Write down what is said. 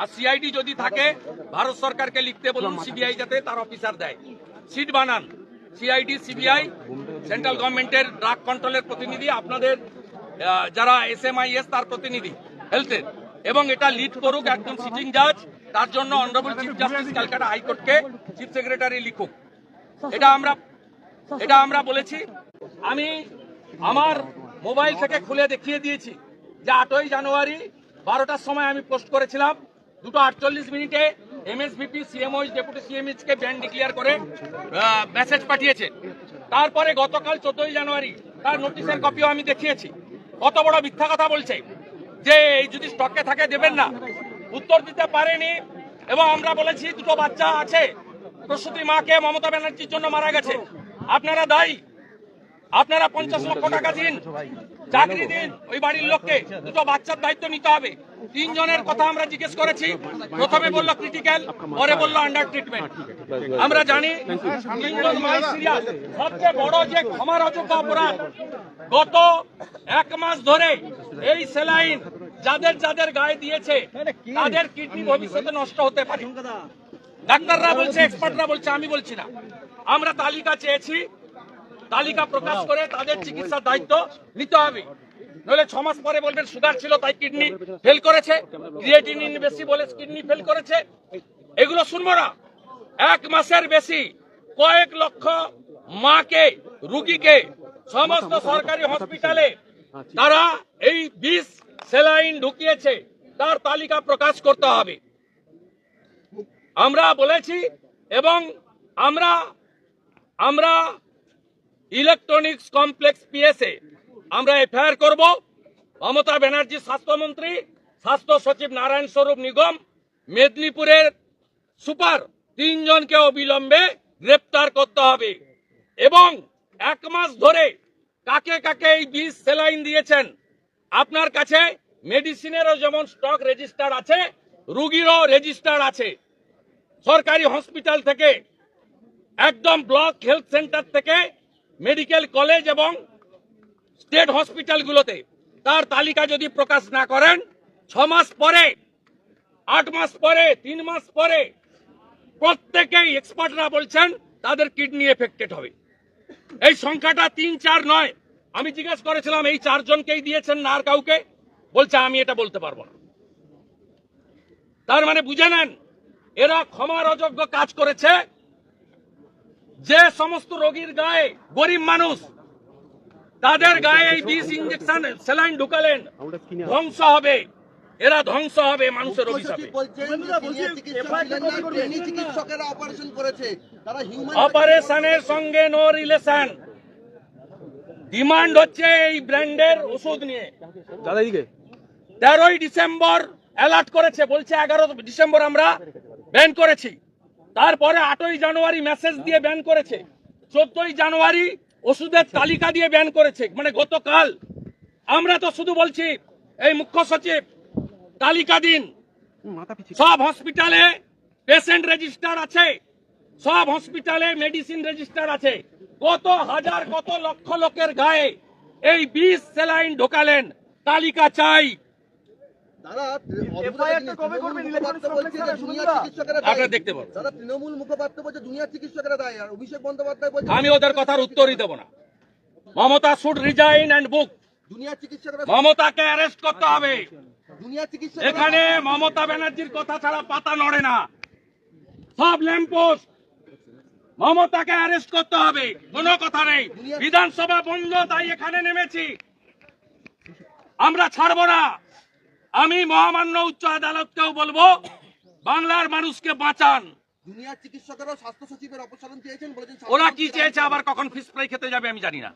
আর CID যদি থাকে, ভারত সরকারকে লিখতে বলুন সিবিআই যাতে তার অফিসার দেয়। সিট বানান। সিআইডি সিবিআই সেন্ট্রাল গভর্নমেন্টের ড্রাগ কন্ট্রোলের প্রতিনিধি, আপনাদের যারা এসএমআইএস তার প্রতিনিধি হেলথের এবং এটা লিড করুক একজন সিটিং জাজ তার জন্য অনারেবল চিফ জাস্টিস ক্যালকাটা হাইকোর্টকে চিফ সেক্রেটারি লিখুক। এটা আমরা এটা আমরা বলেছি। আমি আমার মোবাইল থেকে খুলে দেখিয়ে দিয়েছি যে আটই জানুয়ারি বারোটার সময় আমি পোস্ট করেছিলাম। দুটো আটচল্লিশ মিনিটে M S MSVP CMOH deputy CMH কে ব্যান ডিক্লেয়ার করে মেসেজ পাঠিয়েছে। তারপরে গতকাল চোদ্দই জানুয়ারি তার নোটিশের কপিও আমি দেখিয়েছি। কত বড় মিথ্যা কথা বলছে যে এই যদি স্টকে থাকে দেবেন না। উত্তর দিতে পারেনি এবং আমরা বলেছি দুটো বাচ্চা আছে। প্রসূতি মাকে মমতা ব্যানার্জির জন্য মারা গেছে। আপনারা দায়ী। আপনারা পঞ্চাশ লক্ষ টাকা দিন, চাকরি দিন, ওই বাড়ির লোককে। দুটো বাচ্চার দায়িত্ব নিতে হবে। তিনজনের কথা আমরা জিজ্ঞেস করেছি। প্রথমে বলল ক্রিটিক্যাল পরে বলল আন্ডার ট্রিটমেন্ট আমরা জানি তিনজন সবচেয়ে বড় যে ক্ষমার অযোগ্য অপরাধ, গত এক মাস ধরে এই সেলাইন যাদের যাদের গায়ে দিয়েছে, তাদের কিডনি ভবিষ্যতে নষ্ট হতে পারে। ডাক্তাররা বলছে এক্সপার্টরা বলছে, আমি বলছি না। আমরা তালিকা চেয়েছি তালিকা প্রকাশ করে তাদের চিকিৎসার দায়িত্ব নিতে হবে। নইলে ছ মাস পরে বলবেন সুগার ছিল, তাই কিডনি ফেল করেছে। বেশি বলে কিডনি ফেল করেছে। এগুলো শুনব না। এক মাসের বেশি কয়েক লক্ষ মাকে, রুগীকে সমস্ত সরকারি হসপিটালে তারা এই বিষ সেলাইন ঢুকিয়েছে, তার তালিকা প্রকাশ করতে হবে। আমরা বলেছি এবং আমরা আমরা ইলেকট্রনিক্স কমপ্লেক্স পিএসএ। আমরা এফআইআর করব। মমতা ব্যানার্জি স্বাস্থ্যমন্ত্রী স্বাস্থ্য সচিব নারায়ণ স্বরূপ নিগম, মেদিনীপুরের সুপার। তিনজনকে অবিলম্বে গ্রেপ্তার করতে হবে। এবং এক মাস ধরে কাকে কাকে এই বিষ সেলাইন দিয়েছেন, আপনার কাছে মেডিসিনেরও যেমন স্টক রেজিস্টার আছে, রুগীরও রেজিস্টার আছে। সরকারি হসপিটাল থেকে, একদম ব্লক হেলথ সেন্টার থেকে মেডিকেল কলেজ এবং স্টেট হসপিটালগুলোতে। তার তালিকা যদি প্রকাশ না করেন, ছ মাস পরে, আট মাস পরে, তিন মাস পরে প্রত্যেকেই এক্সপার্টরা বলছেন, তাদের কিডনি এফেক্টেড হবে। এই সংখ্যাটা তিন চার নয়। আমি জিজ্ঞেস করেছিলাম, এই চারজনকেই দিয়েছেন না আর কাউকে? বলছে, আমি এটা বলতে পারব না। তার মানে বুঝে নেন, এরা ক্ষমার অযোগ্য কাজ করেছে যে সমস্ত রোগীর গায়ে গরিব মানুষ তাদের গায়ে এই বিষ ইঞ্জেকশন স্যালাইন ঢুকালেন ধ্বংস হবে। এরা ধ্বংস হবে মানুষের অপারেশনের সঙ্গে নো রিলেশন ডিমান্ড হচ্ছে এই ব্র্যান্ডের ওষুধ নিয়ে। তেরোই ডিসেম্বর অ্যালার্ট করেছে বলছে এগারো ডিসেম্বর আমরা ব্যান করেছি। তারপরে আটই জানুয়ারি মেসেজ দিয়ে ব্যান করেছে। চোদ্দই জানুয়ারি ওষুধের তালিকা দিয়ে ব্যান করেছে। মানে গতকাল। আমরা তো শুধু বলছি এই মুখ্য সচিব তালিকা দিন। সব হসপিটালে পেশেন্ট রেজিস্টার আছে। সব হসপিটালে মেডিসিন রেজিস্টার আছে। কত হাজার কত লক্ষ লোকের গায়ে এই বিষ সেলাইন ঢোকালেন। তালিকা চাই। আমি ওদের কথার উত্তরই দেব না। Mamata should resign and book মমতাকে অ্যারেস্ট করতে হবে। এখানে মমতা ব্যানার্জির কথা ছাড়া পাতা নড়ে না। সব ল্যাম্পোস্ট মমতাকে অ্যারেস্ট করতে হবে। কোনো কথা নেই। বিধানসভা বন্ধ তাই এখানে নেমেছি। আমরা ছাড়বো না। আমি মহামান্য উচ্চ আদালতকেও বলব বাংলার মানুষকে বাঁচান। দুনিয়ার চিকিৎসকেরা স্বাস্থ্য সচিবের অপসারণ চেয়েছেন বলেছেন ওরা কি চেয়েছে আবার কখন ফিস ফ্রাই খেতে যাবে আমি জানি না।